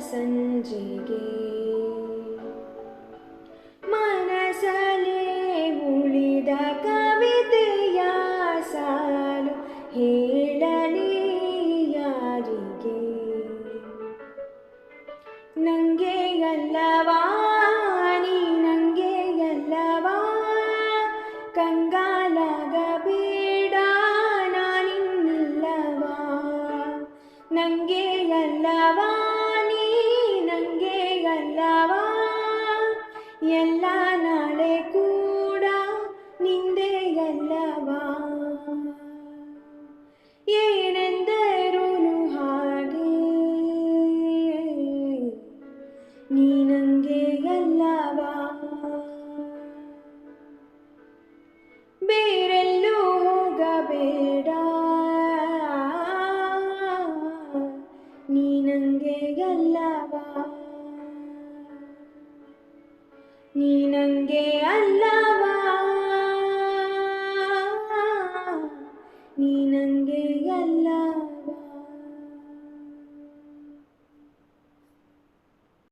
ಸಂಜಿಗೆ. ಮನಸಲೇ ಉಳಿದ ಕವಿತೆಯ ಸಾಲು ಹೇಳಲಿ ಯಾರಿಗೆ? ನಂಗೆ ಎಲ್ಲವಾ ನೀ ನಂಗೆ ಎಲ್ಲವಾ ಕಂಗಾಲಾಗಬೇಡ, ನಾನಿನ್ನಿಲ್ಲವಾ? ನಂಗೆ ಎಲ್ಲವಾ ಎಲ್ಲ ನಾಳೆ ಕೂಡ ನಿಂದೆಯಲ್ಲವಾ ಏನೆಂದರೂ ಹಾಗೆ. ನೀ ನಂಗೆ ಎಲ್ಲವಾ ಬೇರೆಲ್ಲೂ ಹೋಗಬೇಡ. ನೀ ನೀನಂಗೆ ಅಲ್ಲವಾ? ನೀನಂಗೆ ಅಲ್ಲವಾ?